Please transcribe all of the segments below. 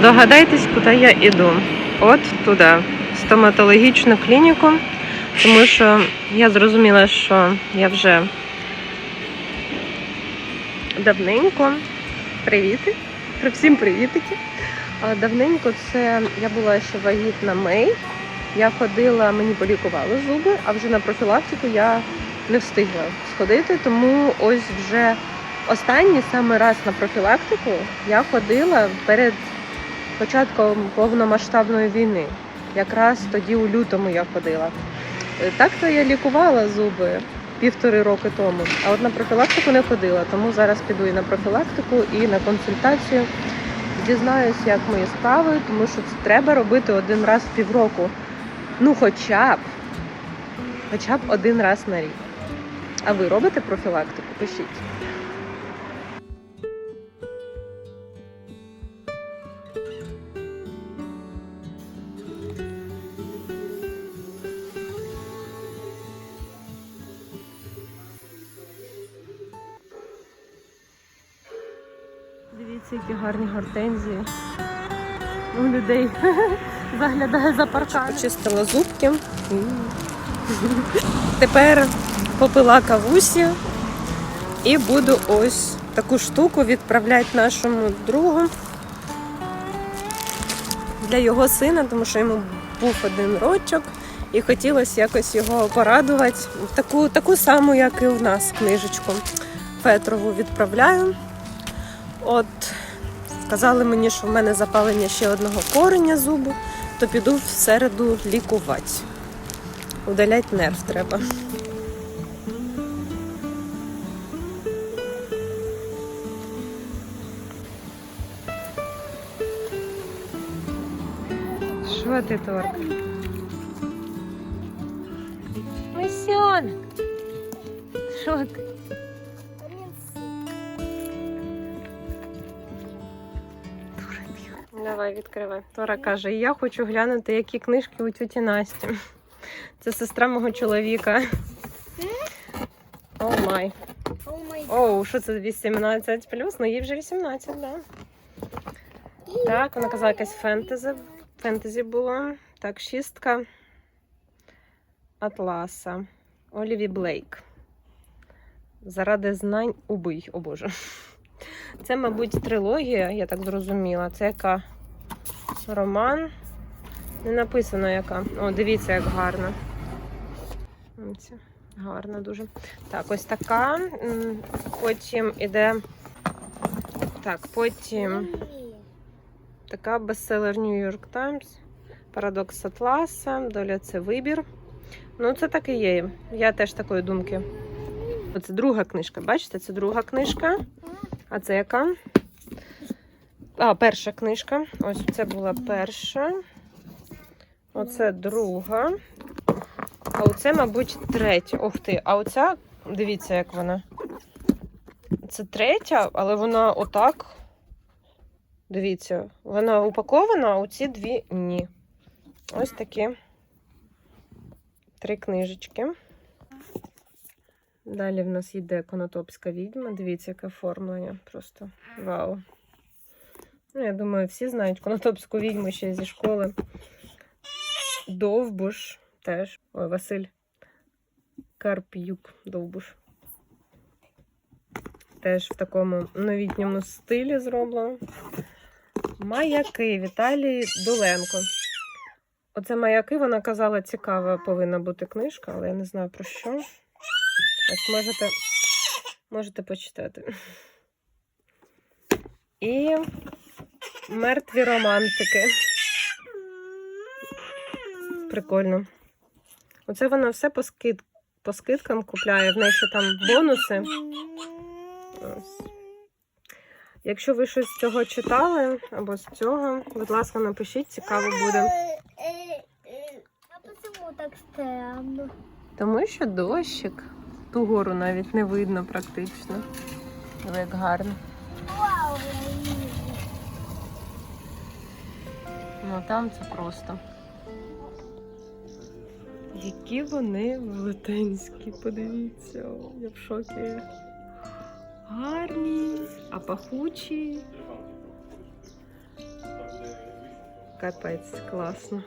Здогадайтесь, куди я йду. От туди, в стоматологічну клініку, тому що я зрозуміла, що я вже давненько. Привіти! При всім привітики. Давненько це я була ще вагітна Мей. Я ходила, мені полікували зуби, а вже на профілактику я не встигла сходити, тому ось вже останній саме раз на профілактику я ходила перед початком повномасштабної війни. Якраз тоді у лютому я ходила. Е, Так-то я лікувала зуби півтори роки тому, а от на профілактику не ходила. Тому зараз піду і на профілактику, і на консультацію. Дізнаюсь, як мої справи, тому що це треба робити один раз в півроку. Ну, хоча б, хоча б один раз на рік. А ви робите профілактику? Пишіть. Дивіться, які гарні гортензії. У людей заглядає за паркан. Почистила зубки. Тепер попила кавусі і буду ось таку штуку відправляти нашому другу для його сина, тому що йому був один рочок. І хотілося якось його порадувати. Таку, таку саму, як і у нас, книжечку Петрову відправляю. От сказали мені, що в мене запалення ще одного кореня зубу, то піду в середу лікувати. Удалять нерв треба. Що ти, Торк? Мисьонок. Що ти? Давай, відкривай. Тора каже: я хочу глянути, які книжки у тіті Насті. Це сестра мого чоловіка. О май. Оу, що це 18 плюс? Ну їй вже 18, да. Так, вона казала якась фентезі. Фентезі було. Так, шістка Атласа. Оліві Блейк. Заради знань убий, о Боже. Це, мабуть, трилогія, я так зрозуміла. Це яка роман. Не написано яка. О, дивіться, як гарно. Ось, Гарно дуже. Так, ось така. Потім іде. Так, потім така бестселер New York Times. Парадокс Атласа. Доля це вибір. Ну, це так і є. Я теж такої думки. Оце друга книжка. Бачите, це друга книжка. А це яка? А, перша книжка. Ось це була перша. Оце друга. А оце, мабуть, третя. Ох ти, а оця, дивіться, як вона. Це третя, але вона отак. Дивіться, вона упакована, а оці дві ні. Ось такі три книжечки. Далі в нас йде конотопська відьма. Дивіться, яке оформлення. Просто вау. Ну, я думаю, всі знають конотопську відьму ще зі школи. Довбуш теж. Ой, Василь Карп'юк Довбуш. Теж в такому новітньому стилі зроблено. Маяки Віталій Дуленко. Оце маяки, вона казала, цікава повинна бути книжка, але я не знаю про що. Ось можете, можете почитати. І мертві романтики. Прикольно. Оце вона все по, скид... по скидкам купляє. В неї ще там бонуси. Ось. Якщо ви щось з цього читали або з цього, будь ласка, напишіть, цікаво буде. А почему так странно? Тому що дощик. Ту гору навіть не видно практично. Але як гарно. Вау, я вижу. Ну там це просто. Які вони велетенські, подивіться, я в шокі. Гарні, а пахучі. Капець, класно.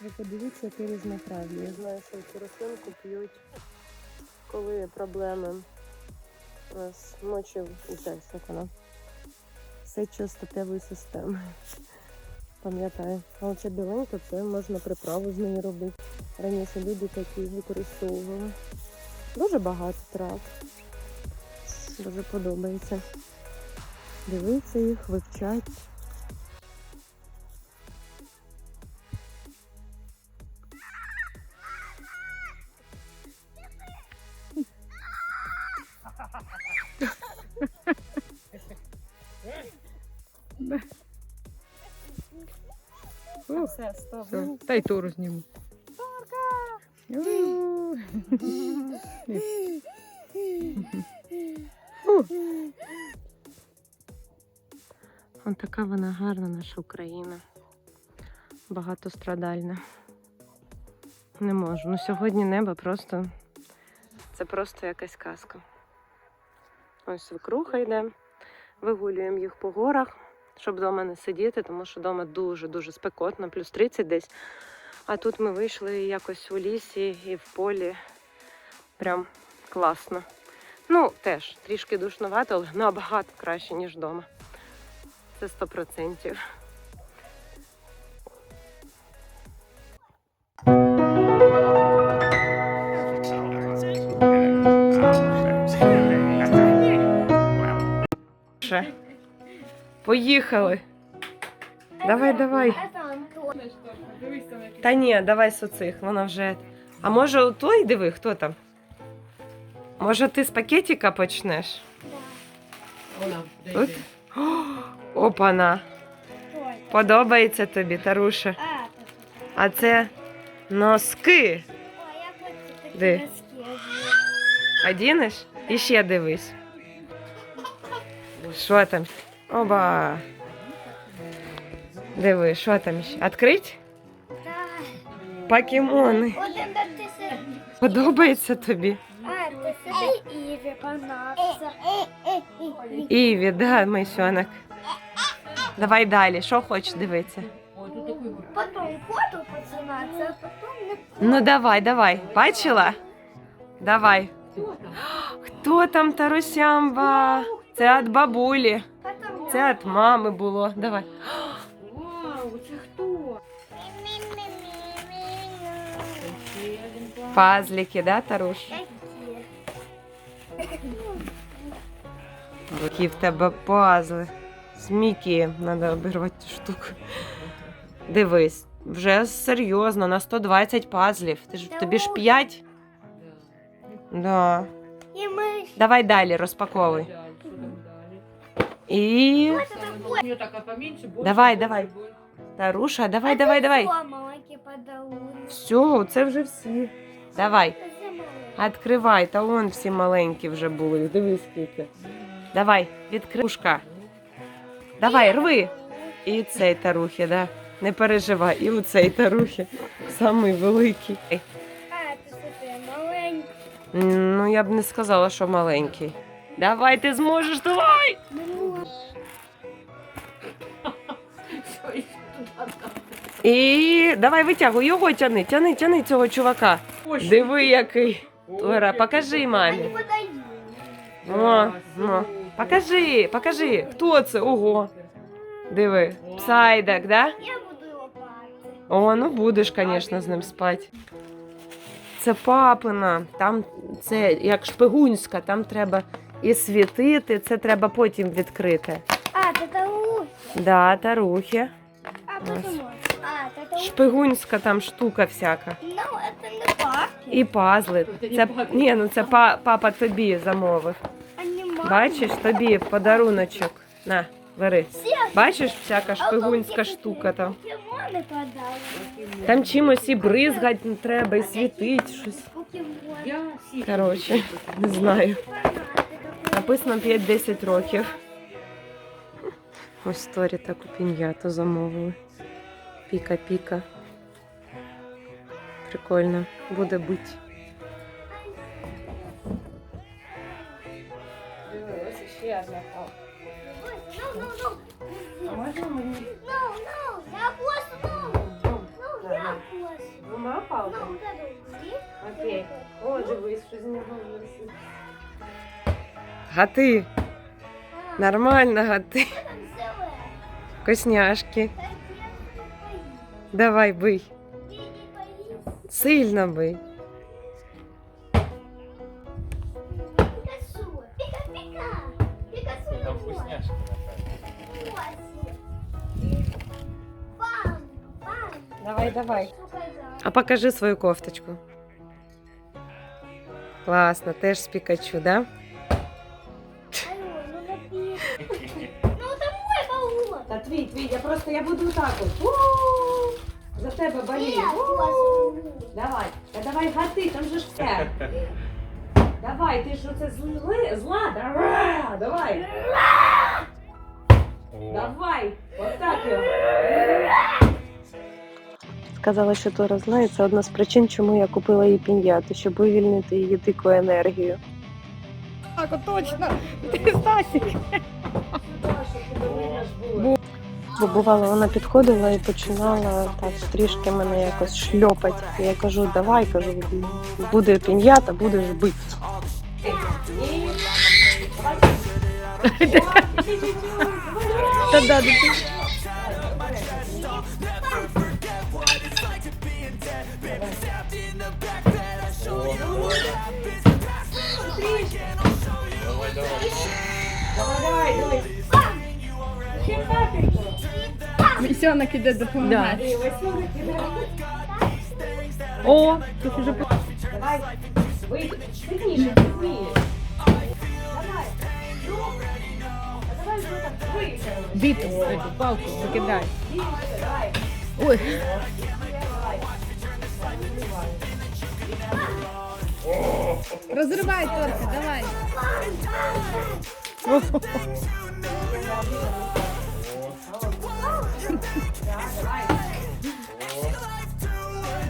Ви подивіться, яке різнотрав'я. Я знаю, що цю рослинку п'ють, коли є проблеми з мочів і теж, як вона. Сечостатевої системи. Пам'ятаю. А оце біленька, це можна приправу з неї робити. Раніше люди такі використовували. Дуже багато трав. Дуже подобається. Дивитися їх, вивчати. Все, стоп. Все, Та й туру зніму. У. Ось така вона гарна, наша Україна. Багатострадальна. Не можу. Ну сьогодні небо просто. Це просто якась казка. Ось свекруха йде. Вигулюємо їх по горах, щоб вдома не сидіти, тому що вдома дуже-дуже спекотно, плюс 30 десь. А тут ми вийшли якось у лісі і в полі. Прям класно. Ну, теж трішки душновато, але набагато краще, ніж вдома. Це 100%. Поїхали. Давай, давай. Та ні, давай з оцих, вона вже. А може у той диви, хто там? Може, ти з пакетика почнеш? Тут? О, опана. Ой. Подобається тобі, Таруша. А, это А це носки. Ой, я хочу такі Де? носки. Одінеш? І ще дивись. Що там? Оба. Диви, що там ще? Открить? Да. Покемони. Один да ти си. Подобається тобі? А, Іві понравився. Іві, да, мисьонок. Давай далі. Що хочеш дивитися? Потім фото починатися, а потім не Ну давай, давай. Бачила? Давай. Хто там Тарусямба? Це від бабулі. потім Це від мами було. Давай. Вау, це хто? Пазліки, да, Таруш? Які в тебе пазли. З Мікі треба обірвати цю штуку. Дивись, вже серйозно, на 120 пазлів. Ти ж, тобі ж 5? Да. Давай далі, розпаковуй. І. Давай, давай. Таруша, давай, давай, давай. Все, це вже всі. Давай. Відкривай. Та вон всі маленькі вже були. Дивись скільки. Давай, відкришка. Давай, рви. І цей тарухи, да. Не переживай, і у цей тарухи. Самий великий. А, ти маленький. Ну, я б не сказала, що маленький. Давай, ти зможеш, давай! І давай витягуй його тяни, тяни, тяни цього чувака. Ой, Диви, який. Тора, покажи мамі. О, о. Покажи, покажи, хто це? Ого. Диви, псайдак, да? Я буду його бачити. О, ну будеш, звісно, з ним спати. Це папина, там це як шпигунська, там треба і світити, це треба потім відкрити. А, це Тарус. Да, тарухи. А это у- Шпигунська там штука всяка. Ну, это не. І пазли. Це ні, ну це па, папа тобі замовив. А не маме. Бачиш, тобі подаруночок. На, бери. Все. Бачиш, всяка А шпигунська покемоны- штука там. Покемоны продали. Там чимось і бризгать не треба, і світить щось. Покемоны. Я сіла. Коротше, не знаю. Фанаты такой. Написано 5-10 років. Ось сторі таку піньяту замовили. Піка-піка. Прикольно. Буде бить. Ще одна. А можна мені? Двома палками? это убери. Окей. О, дивись, що з нього висить. Гати. Нормально гати. боюсь. Давай бий. Ты не боишься? Сильно бий. Пикачу. Пика-пика. Пикачу не Там может. вкусняшки, напевно. Восемь. Бам, бам. Давай, давай. Показала. А покажи свою кофточку. Класно, теж з Пікачу, да? Алло, ну напи. Ну это мой баллон. Та твій, твій, я просто я буду так от. Тебе возьму. Давай, та давай гати, там же ж все. Давай, ти ж оце зли, зла, давай, давай, давай, отак його. Сказала, що Тора знає, це одна з причин, чому я купила їй піньяту, щоб вивільнити її дику енергію. Так, точно. Ти Стасик. Бувало, вона підходила і починала так трішки мене якось шльопати. І я кажу, давай, кажу, буде піньята, будеш бити. Та да, Давай, давай. Давай, давай, Місьонок іде допомагати. О, тут уже Давай, вийди, сильніше, сильніше. Давай. Давай вийде. эту палку викидай. Ой, Давай. розривай торка, давай.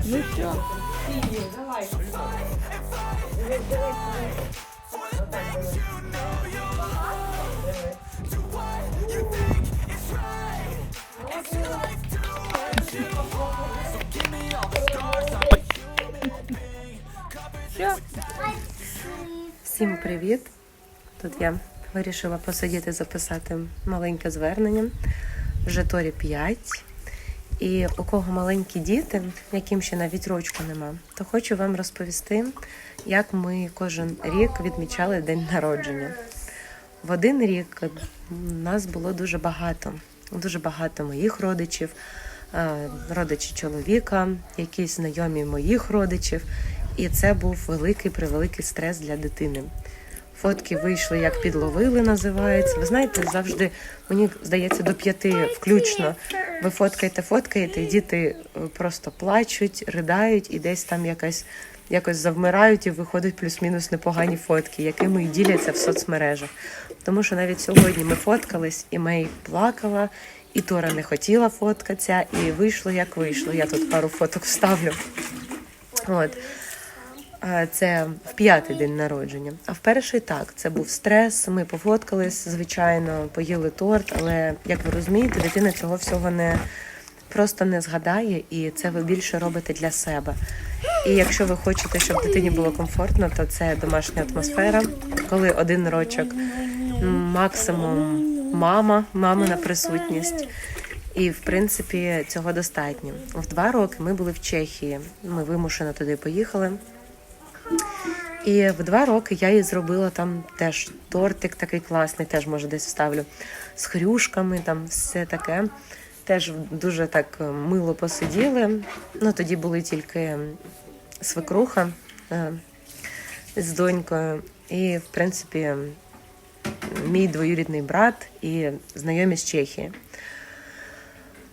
Ну що? Всім привіт! Тут я вирішила посидіти записати маленьке звернення. Вже Торі 5. І у кого маленькі діти, яким ще навіть рочку нема, то хочу вам розповісти, як ми кожен рік відмічали день народження. В один рік нас було дуже багато. Дуже багато моїх родичів, е, родичі чоловіка, якісь знайомі моїх родичів. І це був великий превеликий стрес для дитини. Фотки вийшли, як підловили, називається. Ви знаєте, завжди мені здається до п'яти включно. Ви фоткаєте, фоткаєте, і діти е, просто плачуть, ридають, і десь там якась якось завмирають і виходять плюс-мінус непогані фотки, якими діляться в соцмережах. Тому що навіть сьогодні ми фоткались, і Мей плакала, і Тора не хотіла фоткатися, і вийшло як вийшло. Я тут пару фоток вставлю. От. Це в п'ятий день народження. А в перший так, це був стрес. Ми пофоткались, звичайно, поїли торт, але як ви розумієте, дитина цього всього не просто не згадає, і це ви більше робите для себе. І якщо ви хочете, щоб дитині було комфортно, то це домашня атмосфера, коли один рочок, максимум мама, мамина присутність. І в принципі цього достатньо. В два роки ми були в Чехії. Ми вимушено туди поїхали. І в два роки я їй зробила там теж тортик такий класний, теж може десь вставлю з хрюшками, там все таке. теж дуже так е, мило посиділи. Ну, тоді були тільки свекруха е, з донькою, і, в принципі, мій двоюрідний брат і знайомі з Чехії.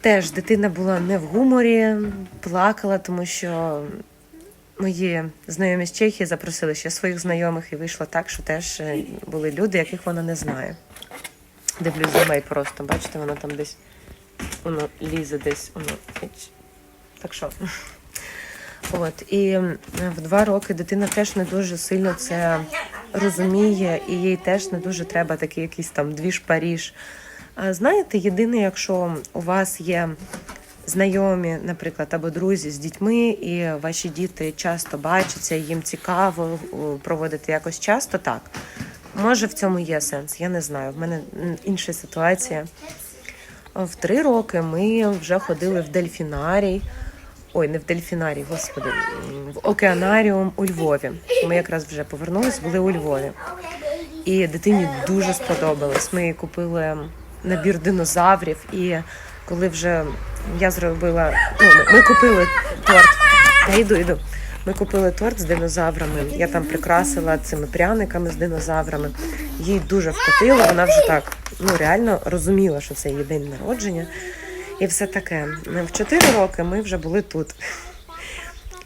Теж дитина була не в гуморі, плакала, тому що мої знайомі з Чехії запросили ще своїх знайомих, і вийшло так, що теж е, були люди, яких вона не знає. Дивлюсь за нею просто. Бачите, вона там десь воно лізе десь. Воно. Так що. От. І в два роки дитина теж не дуже сильно це розуміє, і їй теж не дуже треба такий якийсь там двіж-паріж. А знаєте, єдине, якщо у вас є знайомі, наприклад, або друзі з дітьми, і ваші діти часто бачаться, їм цікаво проводити якось часто, так. Може, в цьому є сенс, я не знаю. В мене інша ситуація. В три роки ми вже ходили в дельфінарій. Ой, не в дельфінарій, господи, в океанаріум у Львові. Ми якраз вже повернулись, були у Львові. І дитині дуже сподобалось. Ми купили набір динозаврів, і коли вже я зробила, ну, ми, купили торт. Я йду, йду. Ми купили торт з динозаврами. Я там прикрасила цими пряниками з динозаврами. Їй дуже вкотило, вона вже так ну реально розуміла, що це її день народження. І все таке. В 4 роки ми вже були тут.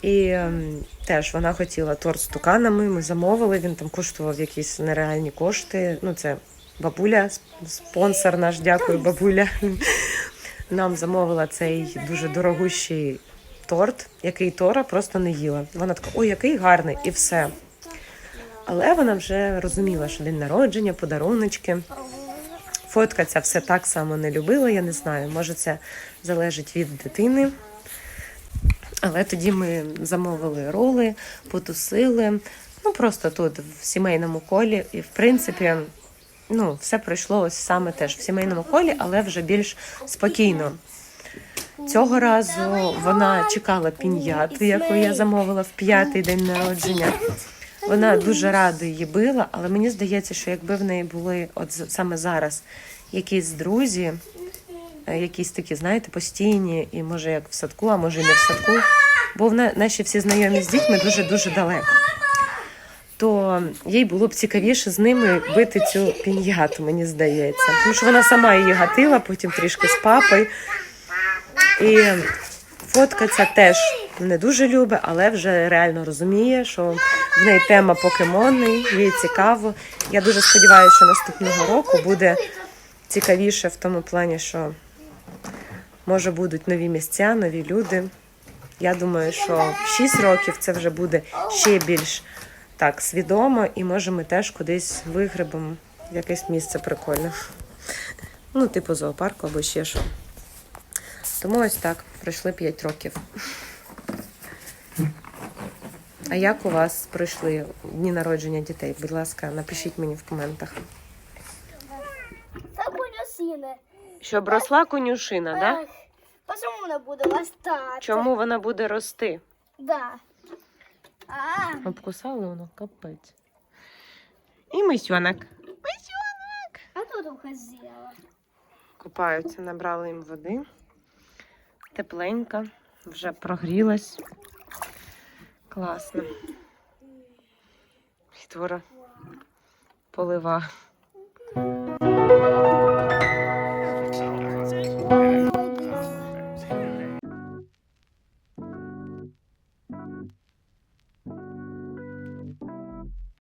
І ем, теж вона хотіла торт з туканами. Ми замовили. Він там коштував якісь нереальні кошти. Ну, це бабуля, спонсор наш, дякую, бабуля. Нам замовила цей дуже дорогущий торт, який Тора просто не їла. Вона така, ой, який гарний, і все. Але вона вже розуміла, що день народження, подаруночки. Фотка ця все так само не любила, я не знаю. Може, це залежить від дитини. Але тоді ми замовили роли, потусили. Ну просто тут, в сімейному колі. І в принципі, ну, все пройшло ось саме теж в сімейному колі, але вже більш спокійно. Цього разу вона чекала піньяту, яку я замовила в п'ятий день народження. Вона дуже радо її била, але мені здається, що якби в неї були от саме зараз якісь друзі, е, якісь такі, знаєте, постійні, і може як в садку, а може і не в садку, бо в наші всі знайомі з дітьми дуже-дуже далеко. То їй було б цікавіше з ними бити цю піньяту, мені здається. Тому що вона сама її гатила, потім трішки з папою. І фотка ця теж не дуже любить, але вже реально розуміє, що в неї тема покемони, їй цікаво. Я дуже сподіваюся, що наступного року буде цікавіше в тому плані, що може будуть нові місця, нові люди. Я думаю, що в 6 років це вже буде ще більш так свідомо, і може ми теж кудись вигребемо в якесь місце прикольне. Ну, типу зоопарку або ще що. Тому ось так, пройшли 5 років. А як у вас пройшли дні народження дітей? Будь ласка, напишіть мені в коментах. Це конюсини. Щоб росла конюшина, да? Буде ластати? Чому вона буде рости? Да. А, Обкусали воно капець. І мисьонок. а тут ухозіла. Купаються, набрали їм води. Тепленька, вже прогрілась. Класно. І Твора полива.